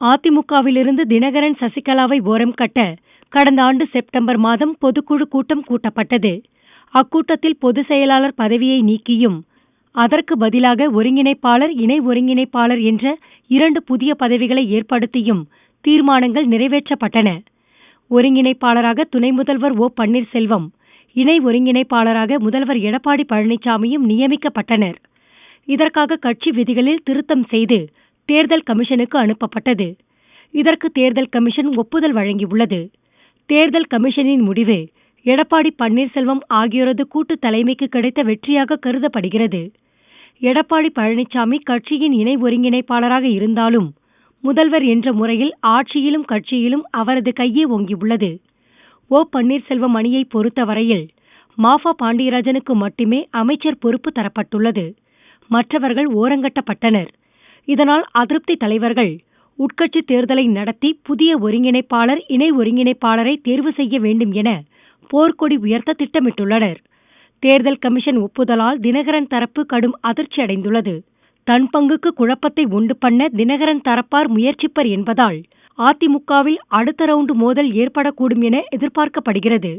அதிமுகவிலிருந்து தினகரன் சசிகலாவை ஓரம் கட்ட கடந்த ஆண்டு செப்டம்பர் மாதம் பொதுக்குழு கூட்டம் கூட்டப்பட்டது. அக்கூட்டத்தில் பொதுச் செயலாளர் பதவியை நீக்கியும் அதற்கு பதிலாக ஒருங்கிணைப்பாளர் இணை ஒருங்கிணைப்பாளர் என்ற இரண்டு புதிய பதவிகளை ஏற்படுத்தியும் தீர்மானங்கள் நிறைவேற்றப்பட்டன. ஒருங்கிணைப்பாளராக துணை முதல்வர் ஓ. பன்னீர்செல்வம் இணை ஒருங்கிணைப்பாளராக முதல்வர் எடப்பாடி பழனிசாமியும் நியமிக்கப்பட்டனர். இதற்காக கட்சி விதிகளில் திருத்தம் செய்து தேர்தல் கமிஷனுக்கு அனுப்பப்பட்டது. இதற்கு தேர்தல் கமிஷன் ஒப்புதல் வழங்கியுள்ளது. தேர்தல் கமிஷனின் முடிவு எடப்பாடி பன்னீர்செல்வம் ஆகியோரது கூட்டு தலைமைக்கு கிடைத்த வெற்றியாக கருதப்படுகிறது. எடப்பாடி பழனிசாமி கட்சியின் இணை ஒருங்கிணைப்பாளராக இருந்தாலும் முதல்வர் என்ற முறையில் ஆட்சியிலும் கட்சியிலும் அவரது கையே ஓங்கியுள்ளது. ஓ பன்னீர்செல்வம் அணியை பொறுத்தவரையில் மாஃபா பாண்டியராஜனுக்கு மட்டுமே அமைச்சர் பொறுப்பு தரப்பட்டுள்ளது. மற்றவர்கள் ஓரங்கட்டப்பட்டனர். இதனால் அதிருப்தி தலைவர்கள் உட்கட்சி தேர்தலை நடத்தி புதிய ஒருங்கிணைப்பாளர் இணை ஒருங்கிணைப்பாளரை தேர்வு செய்ய வேண்டும் என போர்க்கொடி உயர்த்த திட்டமிட்டுள்ளனர். தேர்தல் கமிஷன் ஒப்புதலால் தினகரன் தரப்பு கடும் அதிர்ச்சி அடைந்துள்ளது. தன் பங்குக்கு குழப்பத்தை உண்டு பண்ண தினகரன் தரப்பார் முயற்சிப்பர் என்பதால் அதிமுகவில் அடுத்த ரவுண்டு மோதல் ஏற்படக்கூடும் என எதிர்பார்க்கப்படுகிறது.